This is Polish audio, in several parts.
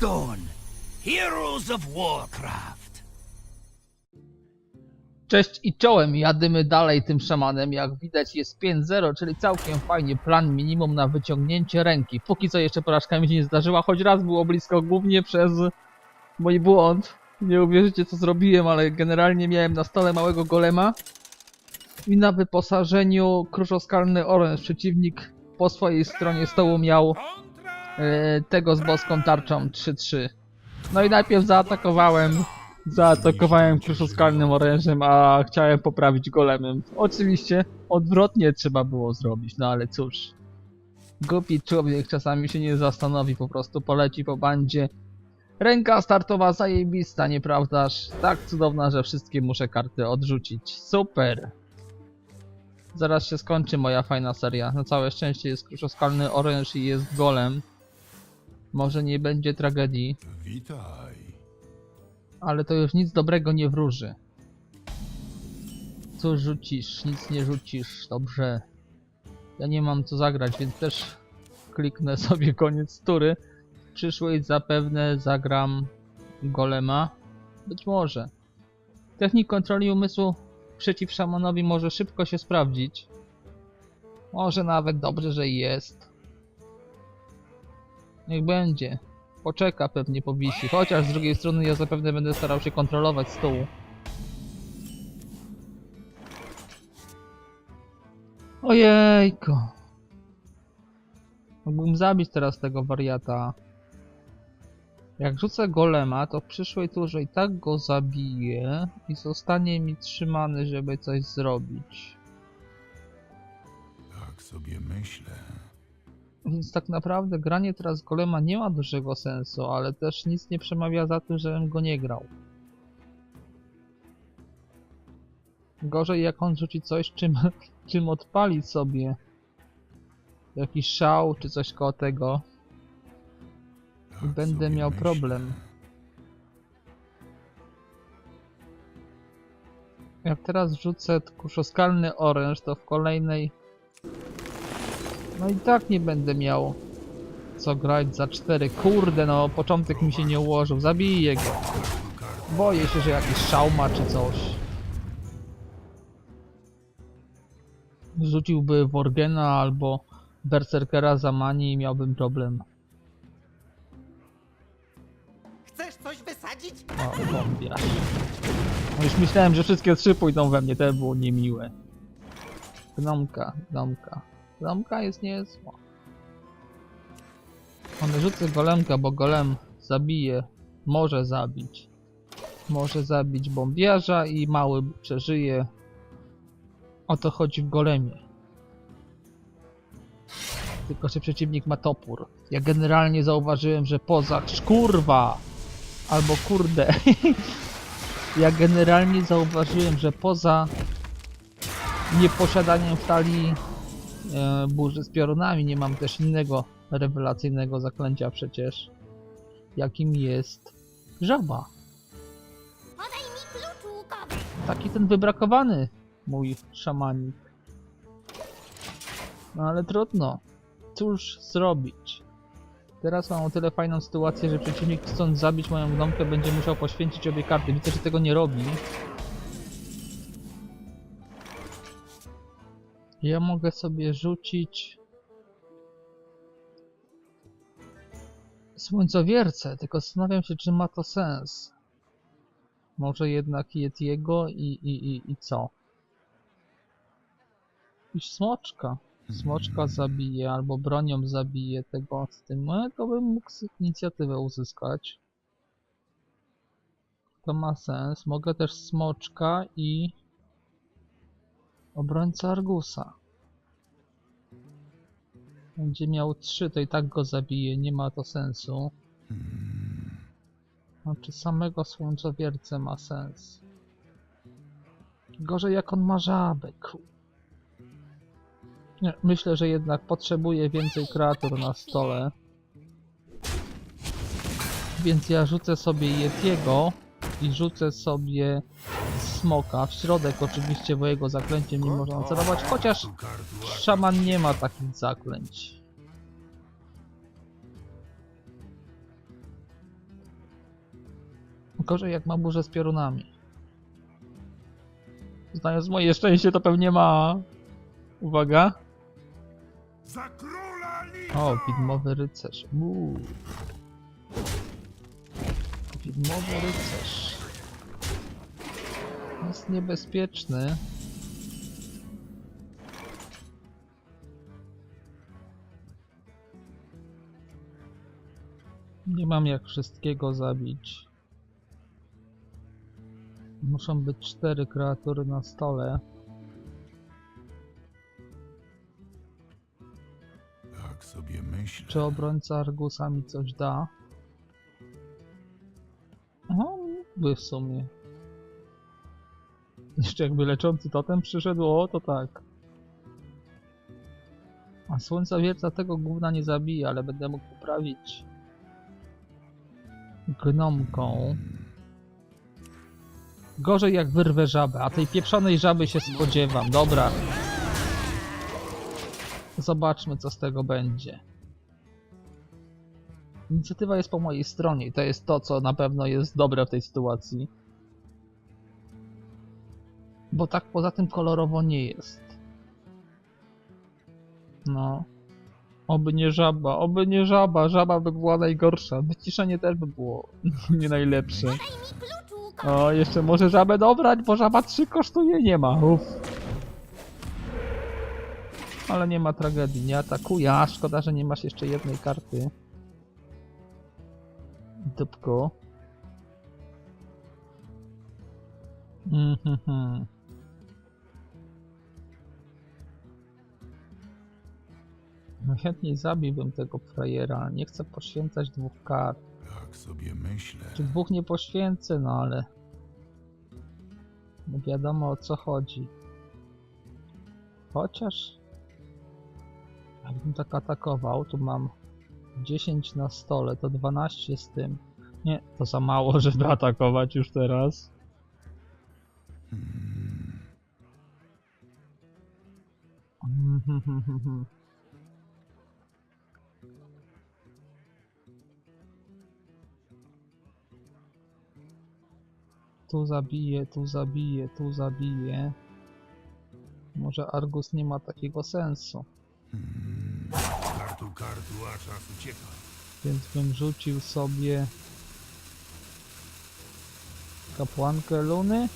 Heroes of Warcraft. Cześć i czołem, jadymy dalej tym szamanem, jak widać jest 5-0, czyli całkiem fajnie, plan minimum na wyciągnięcie ręki. Póki co jeszcze porażka mi się nie zdarzyła, choć raz było blisko, głównie przez mój błąd. Nie uwierzycie co zrobiłem, ale generalnie miałem na stole małego golema i na wyposażeniu kruszoskalny oręż. Przeciwnik po swojej stronie stołu miał tego z boską tarczą 3-3. No i najpierw zaatakowałem Zaatakowałem kruszoskalnym orężem, a chciałem poprawić golemem. Oczywiście odwrotnie trzeba było zrobić, no ale cóż. Głupi człowiek czasami się nie zastanowi, po prostu poleci po bandzie. Ręka startowa zajebista, nieprawdaż? Tak cudowna, że wszystkie muszę karty odrzucić. Super! Zaraz się skończy moja fajna seria. Na całe szczęście jest kruszoskalny oręż i jest golem. Może nie będzie tragedii Witaj. ale to już nic dobrego nie wróży. Co rzucisz? Nic nie rzucisz. Dobrze. Ja nie mam co zagrać, więc też kliknę sobie koniec tury. W przyszłej zapewne zagram golema. Być może. Technik kontroli umysłu przeciw szamanowi może szybko się sprawdzić. Może nawet dobrze, że jest. Niech będzie. Poczeka pewnie powisi, chociaż z drugiej strony ja zapewne będę starał się kontrolować stół. Ojejko. Mógłbym zabić teraz tego wariata. Jak rzucę golema, to w przyszłej turze i tak go zabiję i zostanie mi trzymany, żeby coś zrobić. Tak sobie myślę. Więc tak naprawdę granie teraz golema nie ma dużego sensu, ale też nic nie przemawia za tym, żebym go nie grał. Gorzej jak on rzuci coś, czym, czym odpali sobie jakiś szał czy coś koło tego i Tak będę miał myślę. problem. Jak teraz rzucę kuszoskalny oręż, to w kolejnej no i tak nie będę miał co grać za 4. Kurde, no początek mi się nie ułożył. Zabiję go. Boję się, że jakiś szał ma czy coś. Rzuciłby Worgena albo Berserkera za mani i miałbym problem. Chcesz coś wysadzić? O, bombiarz. No już myślałem, że wszystkie trzy pójdą we mnie, to było niemiłe. Gnomka, gnomka. Gnomka jest niezła. On rzucę golemka, bo golem zabije, może zabić. Może zabić bombiarza i mały przeżyje. O to chodzi w golemie. Tylko, że przeciwnik ma topór. Ja generalnie zauważyłem, że poza kurwa albo kurde. ja generalnie zauważyłem, że poza nieposiadaniem w talii burzy z piorunami nie mam też innego rewelacyjnego zaklęcia przecież, jakim jest żaba. Taki ten wybrakowany mój szamanik. No ale trudno. Cóż zrobić? Teraz mam o tyle fajną sytuację, że przeciwnik chcąc zabić moją gnomkę będzie musiał poświęcić obie karty. Widzę, że tego nie robi. Ja mogę sobie rzucić słońcowiercę, tylko zastanawiam się, czy ma to sens. Może jednak Yetiego i, i, i, i co? I smoczka. Smoczka zabije, albo bronią zabije tego z tym, no to bym mógł inicjatywę uzyskać. To ma sens. Mogę też smoczka i obrońca Argusa. Będzie miał 3, to i tak go zabije, nie ma to sensu. Znaczy samego słońcowiercę ma sens. Gorzej jak on ma żabę. Nie, myślę, że jednak potrzebuje więcej kreatur na stole. Więc ja rzucę sobie Yetiego i rzucę sobie smoka. W środek oczywiście, bo jego zaklęciem nie można celować, chociaż szaman nie ma takich zaklęć. Gorzej jak ma burzę z piorunami. Znając moje szczęście, to pewnie ma. Uwaga. O, widmowy rycerz. Uuu. Widmowy rycerz. Jest niebezpieczny. Nie mam jak wszystkiego zabić. Muszą być cztery kreatury na stole. Tak sobie myślę. Czy obrońca Argusa mi coś da? No, w sumie. Jeszcze jakby leczący totem przyszedł, o to tak. A słońca wierca tego gówna nie zabije, ale będę mógł poprawić gnomką. Gorzej jak wyrwę żabę, a tej pieprzonej żaby się spodziewam. Dobra. Zobaczmy co z tego będzie. Inicjatywa jest po mojej stronie i to jest to, co na pewno jest dobre w tej sytuacji. Bo tak poza tym kolorowo nie jest. No. Oby nie żaba, oby nie żaba, żaba by była najgorsza. Wyciszenie też by było nie najlepsze. O, jeszcze może żabę dobrać, bo żaba 3 kosztuje, nie ma. Uff. Ale nie ma tragedii, nie atakuje. A, szkoda, że nie masz jeszcze jednej karty. Dupku. Mhm. No chętniej zabiłbym tego frajera. Nie chcę poświęcać dwóch kart. Tak sobie myślę. Czy dwóch nie poświęcę, no ale... No wiadomo o co chodzi. Chociaż... Jakbym tak atakował, tu mam 10 na stole, to 12 z tym. Nie, to za mało, żeby atakować już teraz. Mhm. Tu zabije, tu zabije, tu zabije. Może Argus nie ma takiego sensu. Kartu, kartu, a czas ucieka. Więc bym rzucił sobie kapłankę Luny.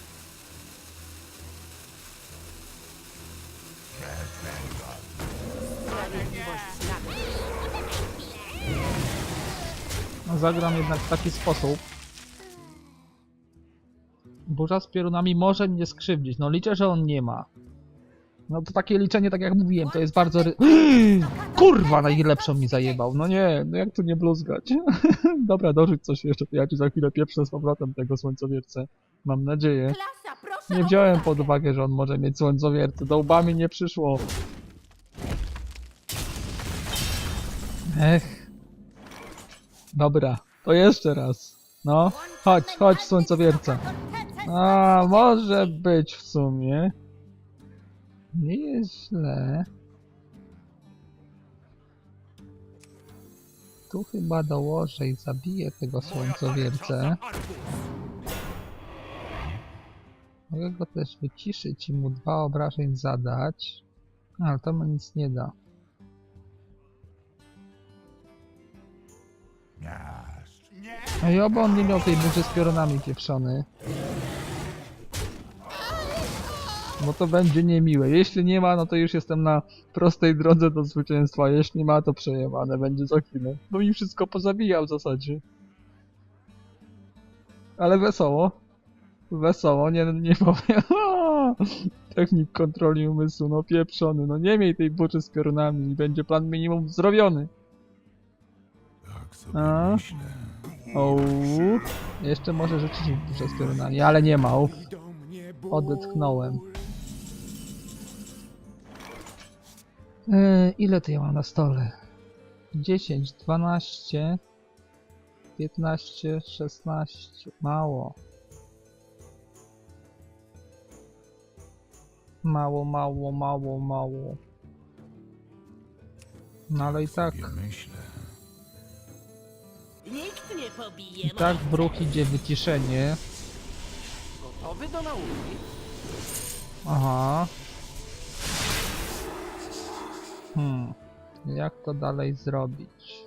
No, zagram jednak w taki sposób. Burza z piorunami może mnie skrzywdzić. No liczę, że on nie ma. No to takie liczenie, tak jak mówiłem, to jest bardzo... Ry... Kurwa, najlepszą mi zajebał. No nie, no jak tu nie bluzgać? Dobra, dorzuć coś jeszcze, ja ci za chwilę pieprzę z powrotem tego słońcowiercę. Mam nadzieję. Nie wziąłem pod uwagę, że on może mieć słońcowiercę. Do łbami nie przyszło. Ech. Dobra, to jeszcze raz. No, chodź, chodź słońcowierca. A, może być w sumie. Nie jest źle. Tu chyba dołożę i zabiję tego słońcowiercę. Mogę go też wyciszyć i mu dwa obrażeń zadać. Ale to mu nic nie da. A i oby on nie miał tej burzy z piorunami pieprzony. Bo to będzie niemiłe. Jeśli nie ma, no to już jestem na prostej drodze do zwycięstwa. Jeśli ma, to przejebane będzie za chwilę. Bo mi wszystko pozabijał w zasadzie. Ale wesoło. Wesoło, nie, nie powiem. Technik kontroli umysłu, no pieprzony. No nie miej tej burzy z piorunami i będzie plan minimum zrobiony. Tak sobie A? myślę. O, jeszcze może rzeczywiście burzę z piorunami, ale nie ma. Uf. Odetchnąłem. Yy, ile to ja mam na stole? 10, 12, 15, 16. Mało. Mało, mało, mało, mało. No ale i tak. Myślę. Nikt nie pobije I tak w ruch idzie wyciszenie. Gotowy do nauki? Aha. Hmm. Jak to dalej zrobić?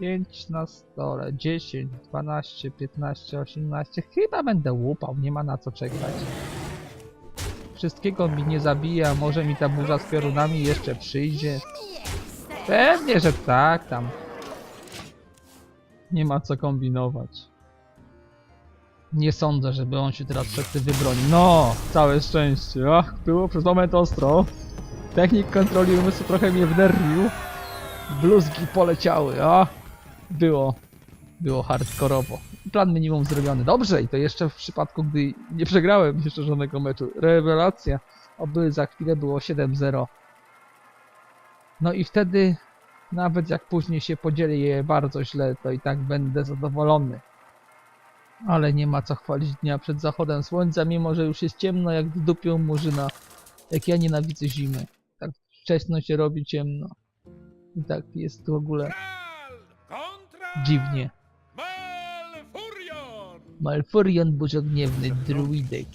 5 na stole, 10, 12, 15, 18. Chyba będę łupał, nie ma na co czekać. Wszystkiego mi nie zabija, może mi ta burza z piorunami jeszcze przyjdzie. Pewnie, że tak, tam. Nie ma co kombinować. Nie sądzę, żeby on się teraz przed tym wybronił. No, całe szczęście. Ach, było przez moment ostro. Technik kontroli umysłu trochę mnie wnerwił. Bluzgi poleciały, a było, było hardkorowo. Plan minimum zrobiony. Dobrze, i to jeszcze w przypadku, gdy nie przegrałem jeszcze żadnego meczu. Rewelacja. Oby za chwilę było 7-0. No i wtedy, nawet jak później się podzieli je bardzo źle, to i tak będę zadowolony. Ale nie ma co chwalić dnia przed zachodem słońca, mimo że już jest ciemno jak w dupią murzyna. Jak ja nienawidzę zimy. Wcześno się robi ciemno. I tak jest w ogóle dziwnie. Malfurion! Burzogniewny, druidek.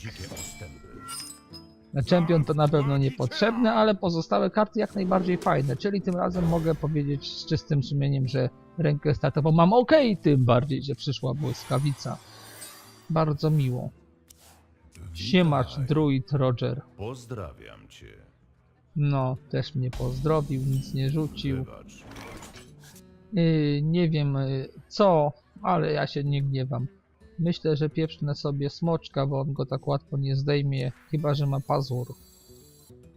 Na czempion to na pewno niepotrzebne, ale pozostałe karty jak najbardziej fajne, czyli tym razem mogę powiedzieć z czystym sumieniem, że rękę startową mam ok, tym bardziej, że przyszła błyskawica. Bardzo miło. Siemacz, druid Roger. Pozdrawiam cię. No, też mnie pozdrowił, nic nie rzucił. Yy, nie wiem yy, co, ale ja się nie gniewam. Myślę, że pieprznę sobie smoczka, bo on go tak łatwo nie zdejmie, chyba że ma pazur.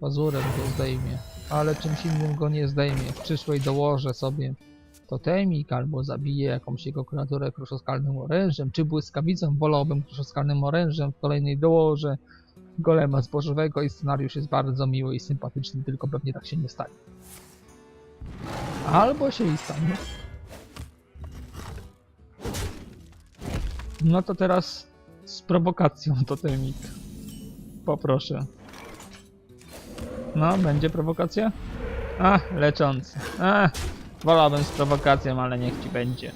Pazurem go zdejmie, ale czymś innym go nie zdejmie. W przyszłej dołożę sobie totemik albo zabiję jakąś jego kreaturę kruszoskalnym orężem, czy błyskawicą, wolałbym kruszoskalnym orężem, w kolejnej dołożę golema zbożowego i scenariusz jest bardzo miły i sympatyczny, tylko pewnie tak się nie stanie. Albo się i stanie. No to teraz z prowokacją totemik. Poproszę. No, będzie prowokacja? A, leczący. A, wolałbym z prowokacją, ale niech ci będzie.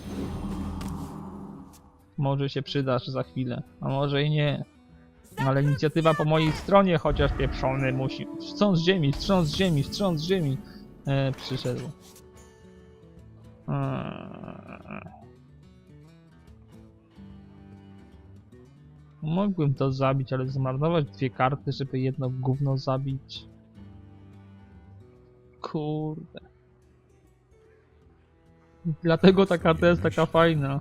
Może się przydasz za chwilę, a może i nie. Ale inicjatywa po mojej stronie, chociaż pieprzony musi. Wstrząs ziemi, wstrząs ziemi, wstrząs ziemi. E, przyszedł. Eee. Mógłbym to zabić, ale zmarnować dwie karty, żeby jedno gówno zabić. Kurde. Dlatego ta karta jest taka fajna.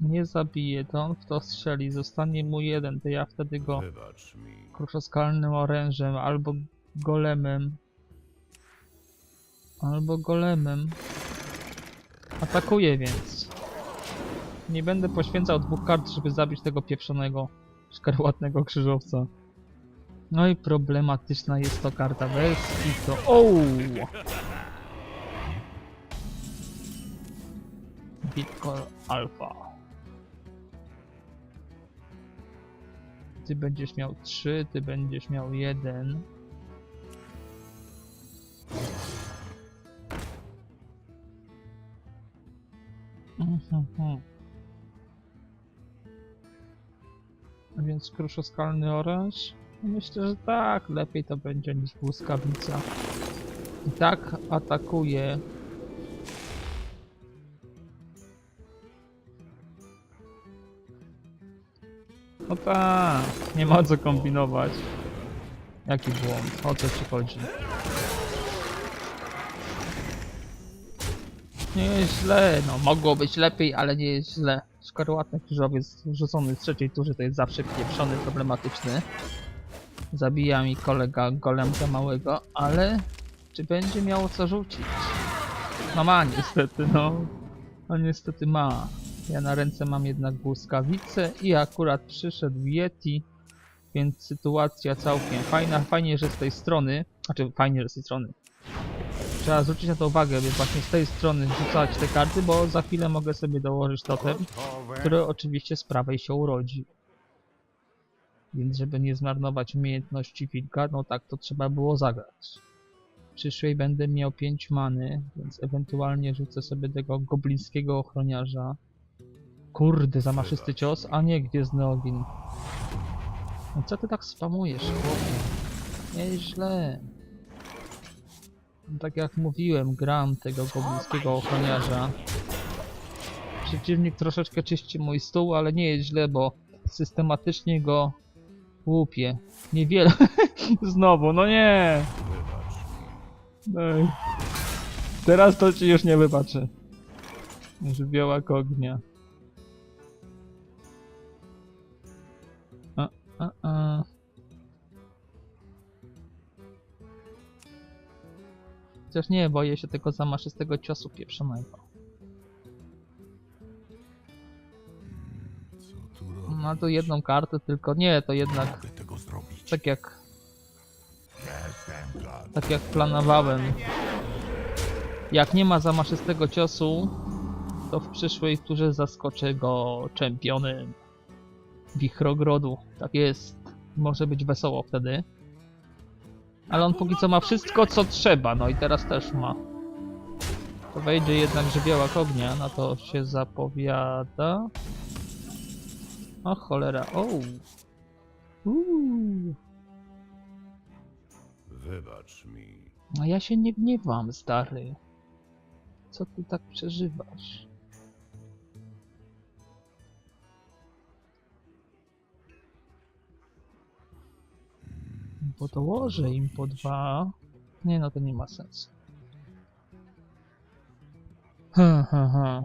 Nie zabije, to on w to strzeli, zostanie mu jeden, to ja wtedy go kruszoskalnym orężem albo golemem. Albo golemem. Atakuję więc. Nie będę poświęcał dwóch kart, żeby zabić tego pieprzonego, szkarłatnego krzyżowca. No i problematyczna jest to karta wersji, to... Ouu! Bitcoin Alpha. Ty będziesz miał 3, ty będziesz miał 1. Mhm. Więc kruszoskalny oręż? Myślę, że tak, lepiej to będzie niż błyskawica. I tak atakuje. No tak, nie ma co kombinować. Jaki błąd? O co ci chodzi? Nie jest źle, no mogło być lepiej, ale nie jest źle. Szkarłatny krzyżowiec rzucony z trzeciej turzy to jest zawsze pieprzony, problematyczny. Zabija mi kolega golemka małego, ale czy będzie miało co rzucić? No ma niestety, no. No niestety ma. Ja na ręce mam jednak błyskawicę i akurat przyszedł Yeti, więc sytuacja całkiem fajna. Fajnie, że z tej strony, znaczy fajnie, że z tej strony. Trzeba zwrócić na to uwagę, by właśnie z tej strony rzucać te karty, bo za chwilę mogę sobie dołożyć totem, który oczywiście z prawej się urodzi. Więc żeby nie zmarnować umiejętności wilka, no tak to trzeba było zagrać. przyszłej będę miał 5 many, więc ewentualnie rzucę sobie tego goblińskiego ochroniarza. Kurde, zamaszysty cios, a nie Gwiezdny Ogień. No co ty tak spamujesz, chłopie? Nieźle. Tak jak mówiłem, gram tego goblińskiego ochroniarza. Przeciwnik troszeczkę czyści mój stół, ale nie jest źle, bo systematycznie go łupię. Niewiele. Znowu, no nie! Ej. Teraz to ci już nie wybaczę. Żywiołak ognia. A, a. Chociaż nie, boję się tego zamaszystego ciosu pieprzonego. Ma tu jedną kartę, tylko nie, to jednak tak jak tak jak planowałem. Jak nie ma zamaszystego ciosu, to w przyszłej turze zaskoczę go czempionem Wichrogrodu. Tak jest. Może być wesoło wtedy. Ale on póki co ma wszystko co trzeba, no i teraz też ma. To wejdzie jednak żywiołak ognia, na to się zapowiada. O cholera, o. Uuu. Wybacz mi. No ja się nie gniewam, stary. Co ty tak przeżywasz? Bo dołożę im po dwa. Nie no, to nie ma sensu. Ha, ha, ha.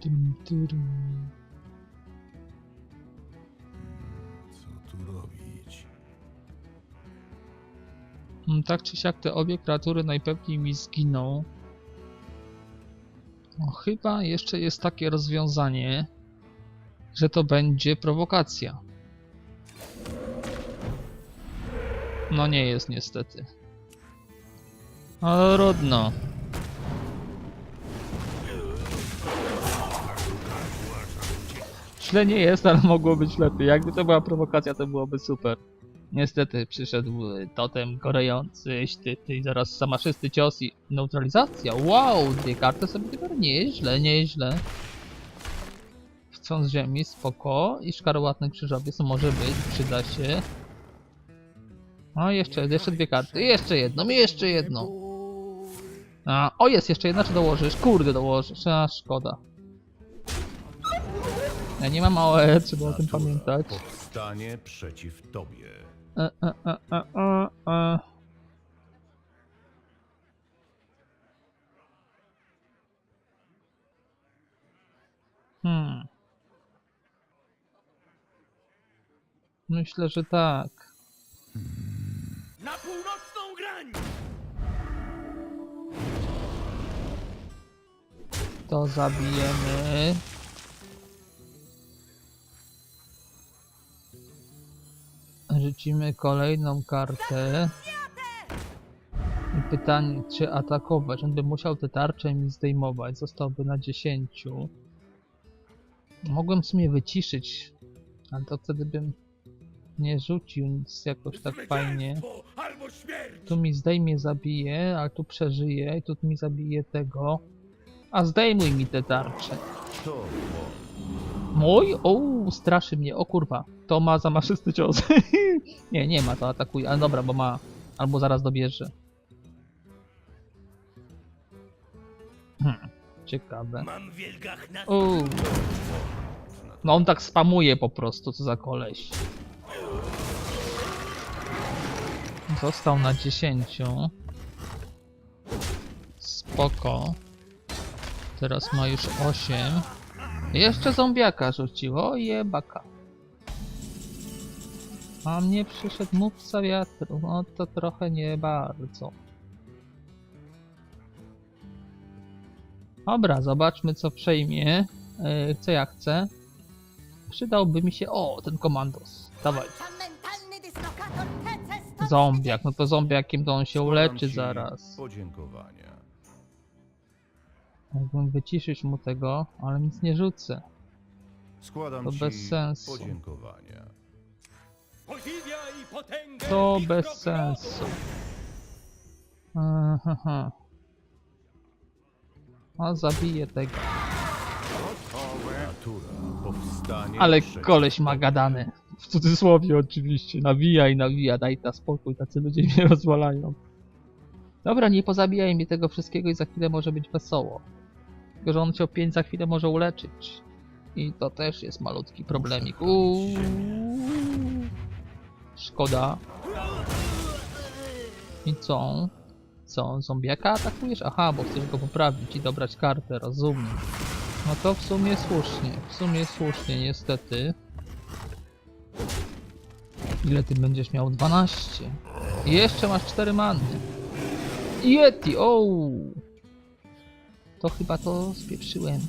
Tum, turum. Co tu robić? Mm, Tak czy siak te obie kreatury najpewniej mi zginą. Chyba jeszcze jest takie rozwiązanie, że to będzie prowokacja. No nie jest niestety. Ale trudno. Źle nie jest, ale mogło być lepiej. Jakby to była prowokacja, to byłoby super. Niestety przyszedł y, totem korejący, ty, ty zaraz samaszysty cios i neutralizacja. Wow, dwie karty sobie wybiorę. Nieźle, nieźle. Wstrząs ziemi, spoko. I szkarłatny krzyżowiec może być, przyda się. O, jeszcze, jeszcze dwie karty. Jeszcze jedną, jeszcze jedną. A, o jest, jeszcze jedna, czy dołożysz? Kurde, dołożysz. A, szkoda. Ja nie mam AOE, trzeba o tym pamiętać. Powstanie przeciw tobie. E, e, e, e, e, e. Hmm. Myślę, że tak. Na północną grań! To zabijemy. Rzucimy kolejną kartę. I pytanie, czy atakować? On by musiał te tarcze mi zdejmować. Zostałby na 10. Mogłem w sumie wyciszyć, ale to wtedy bym nie rzucił nic jakoś tak fajnie. Tu mi zdejmie, zabije, ale tu przeżyje i tu mi zabije tego. A zdejmuj mi te tarcze. Mój? O, straszy mnie, o kurwa. To ma zamaszysty cios. nie, nie ma, to atakuje, ale dobra, bo ma. Albo zaraz dobierze. Hmm, ciekawe. O. No on tak spamuje po prostu, co za koleś. Został na 10. Spoko. Teraz ma już 8. Jeszcze zombiaka rzucił. O jebaka. A mnie przyszedł mówca wiatru. No to trochę nie bardzo. Dobra, zobaczmy co przejmie. Yy, co ja chcę. Przydałby mi się... O, ten komandos. Dawaj. Włączam mentalny dyslokator TC-130. Zombiak. No to zombiakiem to on się Składam uleczy ci zaraz. Składam To ci bez sensu. podziękowania. To bez sensu. Aha. A zabiję tego. Ale koleś ma gadane. W cudzysłowie oczywiście. Nawija i nawija, daj na spokój, tacy ludzie mnie rozwalają. Dobra, nie pozabijaj mi tego wszystkiego i za chwilę może być wesoło. Tylko, że on cię o 5 za chwilę może uleczyć. I to też jest malutki problemik. Uuu. Szkoda. I co? Co? Zombiaka atakujesz? Aha, bo chcesz go poprawić i dobrać kartę, rozumiem. No to w sumie słusznie, w sumie słusznie, niestety. Ile ty będziesz miał? 12. I jeszcze masz 4 manny. Yeti, o! To chyba to spieprzyłem.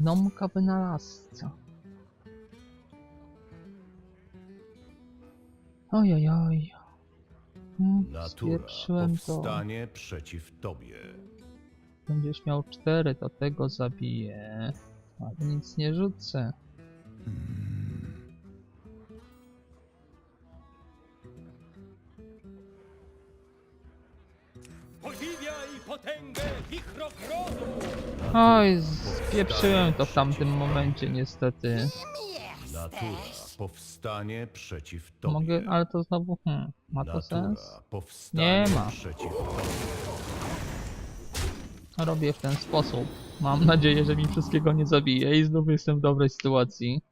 Gnomka wynalazca. Oj, oj, oj. Hmm, Natura Spieprzyłem to. powstanie przeciw tobie. Będziesz miał cztery, to tego zabiję. Ale nic nie rzucę. Podziwiaj potęgę ich rogrodu. Oj, spieprzyłem to w tamtym momencie niestety. Natura powstanie przeciw tobie. Mogę, ale to znowu, hmm, ma to sens? Nie ma. Robię w ten sposób. Mam nadzieję, że mi wszystkiego nie zabije i znów jestem w dobrej sytuacji.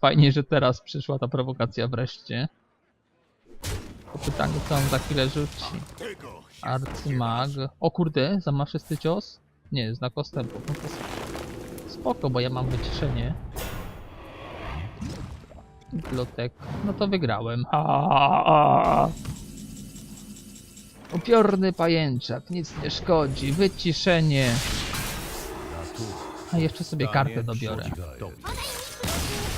Fajnie, że teraz przyszła ta prowokacja wreszcie. To pytanie, co on za chwilę rzuci. Arcymag. O kurde, zamaszysty cios? Nie, znak ostępu. No to spoko, bo ja mam wyciszenie. Bibliotek. No to wygrałem. Ha, ha, ha. Upiorny pajęczak, nic nie szkodzi. Wyciszenie. A jeszcze sobie kartę dobiorę.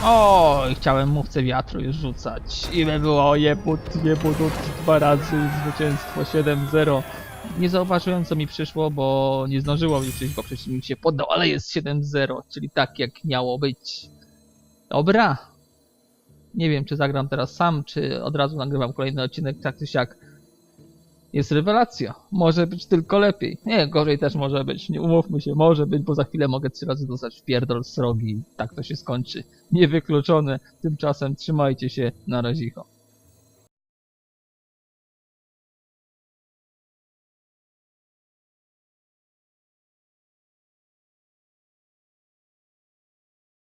Oj, chciałem mówcę wiatru już rzucać. I by było jebut, jebut dwa razy zwycięstwo 7-0. Nie zauważyłem co mi przyszło, bo nie zdążyło mi przyjść, bo przeciwnik się poddał, ale jest 7-0, czyli tak jak miało być. Dobra. Nie wiem czy zagram teraz sam, czy od razu nagrywam kolejny odcinek, tak czy siak. Jest rewelacja. Może być tylko lepiej. Nie, gorzej też może być. Nie umówmy się, może być, bo za chwilę mogę trzy razy dostać w pierdol z rogi. Tak to się skończy. Niewykluczone. Tymczasem trzymajcie się. Na razicho.